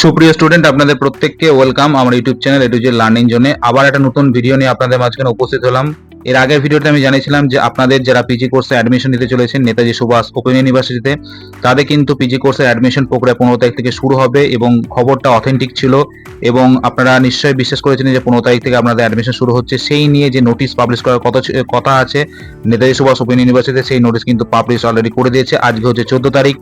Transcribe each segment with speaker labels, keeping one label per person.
Speaker 1: সুপ্রিয় স্টুডেন্ট আপনাদের প্রত্যেককে ওয়েলকাম আমার ইউটিউব চ্যানেল এটুজে লার্নিং জোনে আবার একটা নতুন ভিডিও নিয়ে আপনাদের মাঝখানে উপস্থিত হলাম। এর আগের ভিডিওতে আমি জানিয়েছিলাম যে আপনাদের যারা পিজি কোর্সে অ্যাডমিশন নিতে চলেছেন, নেতাজি সুভাষ ওপেন ইউনিভার্সিটিতে তাদের কিন্তু পিজি কোর্সের অ্যাডমিশন প্রক্রিয়া পনেরো তারিখ থেকে শুরু হবে এবং খবরটা অথেন্টিক ছিল এবং আপনারা নিশ্চয়ই বিশ্বাস করেছেন যে পনেরো তারিখ থেকে আপনাদের অ্যাডমিশন শুরু হচ্ছে। সেই নিয়ে যে নোটিশ পাবলিশ করার কথা কথা আছে, নেতাজি সুভাষ ওপেন ইউনিভার্সিটিতে সেই নোটিশ কিন্তু পাবলিশ অলরেডি করে দিয়েছে। আজকে হচ্ছে চোদ্দ তারিখ।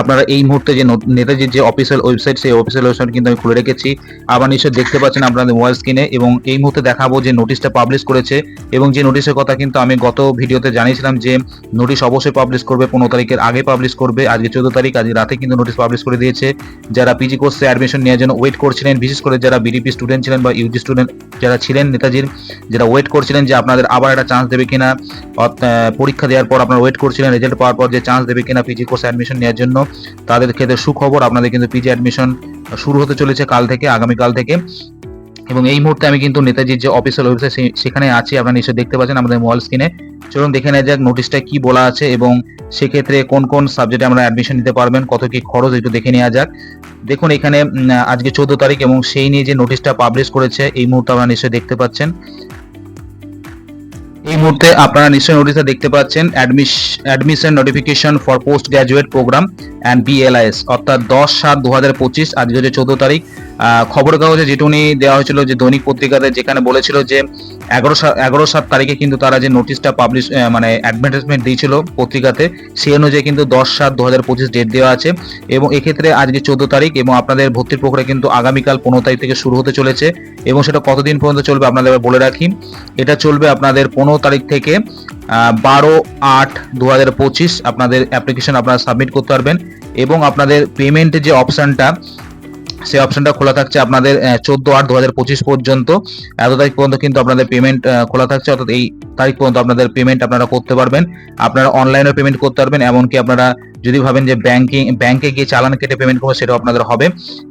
Speaker 1: আপনারা এই মুহূর্তে যে নেতাজির যে অফিসিয়াল ওয়েবসাইট সেই অফিসিয়াল ওয়েবসাইট কিন্তু আমি খুলে রেখেছি। আবার নিশ্চয়ই দেখতে পাচ্ছেন আপনাদের মোবাইল স্ক্রিনে এবং এই মুহূর্তে দেখাবো যে নোটিশটা পাবলিশ করেছে এবং যে নোটিশের কথা কিন্তু আমি গত ভিডিওতে জানিয়েছিলাম যে নোটিশ অবশ্যই পাবলিশ করবে, পনেরো তারিখের আগে পাবলিশ করবে, আজকে চোদ্দ তারিখ, আজকে রাতে কিন্তু নোটিশ পাবলিশ করে দিয়েছে। যারা পিজি কোর্সে অ্যাডমিশন নেওয়ার জন্য ওয়েট করছিলেন, বিশেষ করে যারা বিডিপি স্টুডেন্ট ছিলেন বা ইউজি স্টুডেন্ট যারা ছিলেন, নেতাজির, যারা ওয়েট করছিলেন যে আপনাদের আবার একটা চান্স দেবে কিনা পরীক্ষা দেওয়ার পর আপনারা ওয়েট করছিলেন রেজাল্ট পাওয়ার পর যে চান্স দেবে কিনা পিজি কোর্সে অ্যাডমিশন নেওয়ার জন্য, তাদের ক্ষেত্রে সুখবর, আপনাদের কিন্তু পিজি অ্যাডমিশন শুরু হতে চলেছে কাল থেকে, আগামীকাল থেকে। এবং এই মুহূর্তে আমি কিন্তু নেতাজির যে অফিসিয়াল ওয়েবসাইট সেখানে আছি। আপনারা নিশ্চয়ই দেখতে পাচ্ছেন আমাদের মোবাইল স্ক্রিনে চলুন দেখে নেওয়া যাক নোটিশটা কি বলা আছে এবং সেক্ষেত্রে কোন কোন সাবজেক্টে আমরা অ্যাডমিশন নিতে পারবেন, কত কি খরচ একটু দেখে নেওয়া যাক। দেখুন এখানে আজকে চোদ্দ তারিখ এবং সেই নিয়ে যে নোটিশটা পাবলিশ করেছে, এই মুহূর্তে আপনারা নিশ্চয়ই দেখতে পাচ্ছেন। এই মুহূর্তে আপনারা নিশ্চয়ই নোটিশটা দেখতে পাচ্ছেন। Admission notification for post graduate programme and BLIS অর্থাৎ দশ সাত দু হাজার পঁচিশ, আজকে হচ্ছে চোদ্দ তারিখ। আহ, খবরের কাগজে যেটুনি দেওয়া হয়েছিল যে দৈনিক পত্রিকাতে যেখানে বলেছিল যে এগারো এগারো সাত তারিখে কিন্তু তারা যে নোটিশটা পাবলিশ মানে অ্যাডভার্টাইজমেন্ট দিয়েছিল পত্রিকাতে সেই অনুযায়ী কিন্তু দশ সাত দু হাজার পঁচিশ ডেট দেওয়া আছে এবং এক্ষেত্রে আজকে চোদ্দ তারিখ এবং আপনাদের ভর্তির প্রক্রিয়া কিন্তু আগামীকাল পনেরো তারিখ থেকে শুরু হতে চলেছে এবং সেটা কতদিন পর্যন্ত চলবে আপনাদের বলে রাখি। এটা চলবে আপনাদের পনেরো তারিখ থেকে বারো আট দু হাজার পঁচিশ আপনাদের অ্যাপ্লিকেশন আপনারা সাবমিট করতে পারবেন এবং আপনাদের পেমেন্টের যে অপশনটা সেই অপশনটা খোলা থাকছে আপনাদের চোদ্দ আট দু হাজার পঁচিশ পর্যন্ত। এত তারিখ পর্যন্ত কিন্তু আপনাদের পেমেন্ট খোলা থাকছে, অর্থাৎ এই তারিখ পর্যন্ত আপনাদের পেমেন্ট আপনারা করতে পারবেন। আপনারা অনলাইনেও পেমেন্ট করতে পারবেন, এমনকি আপনারা যদি ভাবেন যে ব্যাংকিং ব্যাংকে গিয়ে চালান কেটে পেমেন্ট করব সেটাও আপনাদের হবে।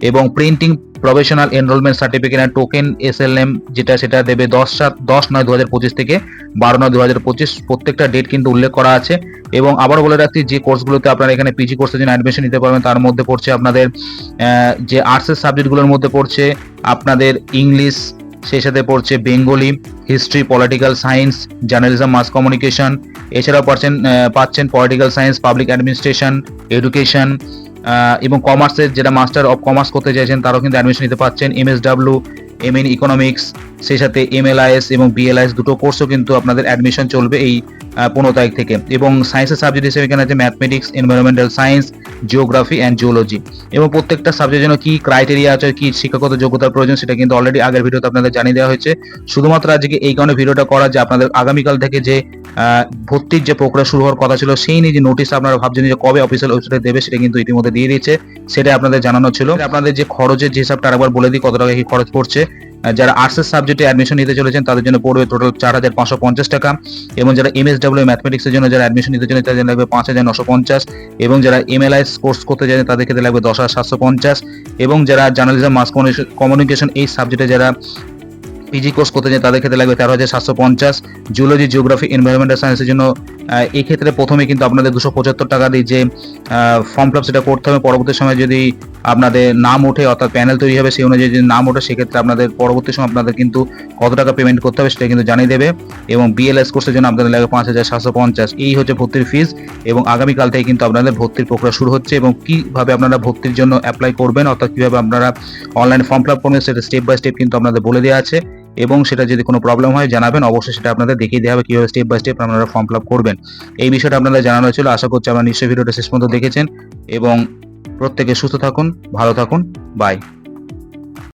Speaker 1: এবং printing professional enrolment certificate and token S L M যেটা সেটা দেবে দশ সাত, দশ নয় দু হাজার পঁচিশ থেকে বারো নয় দু হাজার পঁচিশ। প্রত্যেকটা ডেট কিন্তু উল্লেখ করা আছে। এবং আবারও বলে রাখছি, যে কোর্সগুলোতে আপনারা এখানে পিজি কোর্সের জন্য অ্যাডমিশন নিতে পারবেন, তার মধ্যে পড়ছে আপনাদের যে আর্টসের সাবজেক্টগুলোর মধ্যে পড়ছে, আপনাদের ইংলিশ সেই সাথে পড়ছে Bengali history political science journalism mass communication এছাড়াও পাচ্ছেন পাচ্ছেন political science public administration education এবং কমার্সের যেটা মাস্টার অফ কমার্স করতে চাইছেন, তারাও কিন্তু অ্যাডমিশন নিতে পারছেন। পাচ্ছেন এমএসডাব্লিউ এম ইন ইকোনমিক্স সেই সাথে এম এল আই এস এবং বিএলআইএস দুটো কোর্সও কিন্তু আপনাদের অ্যাডমিশন চলবে এই পনেরো তারিখ থেকে। এবং সায়েন্সের সাবজেক্ট হিসেবে এখানে আছে mathematics environmental science geography and geology এবং প্রত্যেকটা সাবজেক্টের জন্য কি ক্রাইটেরিয়া আছে, কি শিক্ষাগত যোগ্যতার প্রয়োজন সেটা কিন্তু অলরেডি আগের ভিডিওতে আপনাদের জানিয়ে দেওয়া হয়েছে। শুধুমাত্র আজকে এই কারণে ভিডিওটা করা যে আপনাদের আগামীকাল থেকে যে ভর্তির যে প্রক্রিয়া শুরু হওয়ার কথা ছিল, সেই নিয়ে যে নোটিশ আপনারা ভাবছেন যে কবে অফিসিয়াল ওয়েবসাইটে দেবে সেটা কিন্তু ইতিমধ্যে দিয়ে দিয়েছে সেটা আপনাদের জানানো ছিল। আপনাদের যে খরচের যে হিসাবটা আরেকবার বলে দিই কত টাকা কি খরচ পড়ছে যারা আর্টসের সাবজেক্টে অ্যাডমিশন নিতে চলেছেন, তাদের জন্য পড়বে টোটাল চার হাজার পাঁচশো পঞ্চাশ টাকা এবং যারা এম এস ডাব্লিউ ম্যাথমেটিক্সের জন্য যারা অ্যাডমিশন নিতে চলেছেন, তাদের লাগবে পাঁচ হাজার নশো পঞ্চাশ এবং যারা এম এল আইস কোর্স করতে চান তাদের ক্ষেত্রে লাগবে দশ হাজার সাতশো পঞ্চাশ এবং যারা জার্নালিজম মাস কমিউনিকেশন এই সাবজেক্টে যারা পিজি কোর্স করতে চান তাদের ক্ষেত্রে লাগবে তেরো হাজার সাতশো পঞ্চাশ। জুলজি জিওগ্রাফি এনভায়রনমেন্টাল সায়েন্সের জন্য এই ক্ষেত্রে প্রথমে কিন্তু আপনাদের দুশো পঁচাত্তর টাকা দিয়ে যে ফর্ম ফিল সেটা করতে হবে। পরবর্তী সময় যদি আপনাদের নাম ওঠে, অর্থাৎ প্যানেল তৈরি হবে সেই অনুযায়ী যদি নাম ওঠে, সেক্ষেত্রে আপনাদের পরবর্তী সময় আপনাদের কিন্তু কত টাকা পেমেন্ট করতে হবে সেটা কিন্তু জানিয়ে দেবে। এবং বিএলএস কোর্সের জন্য আপনাদের লাগবে পাঁচ হাজার সাতশো পঞ্চাশ। এই হচ্ছে ভর্তির ফিস এবং আগামীকাল থেকে কিন্তু আপনাদের ভর্তির প্রক্রিয়া শুরু হচ্ছে এবং কীভাবে আপনারা ভর্তির জন্য অ্যাপ্লাই করবেন, অর্থাৎ কীভাবে আপনারা অনলাইন ফর্ম ফিল আপ করবেন, সেটা স্টেপ বাই স্টেপ কিন্তু আপনাদের বলে দেওয়া আছে। এবং সেটা যদি কোনো প্রবলেম হয়, জানাবেন। অবশ্যই সেটা আপনাদের দেখিয়ে দেওয়া হবে কীভাবে স্টেপ বাই স্টেপ আপনারা ফর্ম ফিল আপ করবেন। এই বিষয়টা আপনাদের জানানো ছিল। আশা করছি আপনারা নিশ্চয়ই ভিডিওটা শেষ পর্যন্ত দেখেছেন। এবং প্রত্যেকে সুস্থ থাকুন, ভালো থাকুন। বাই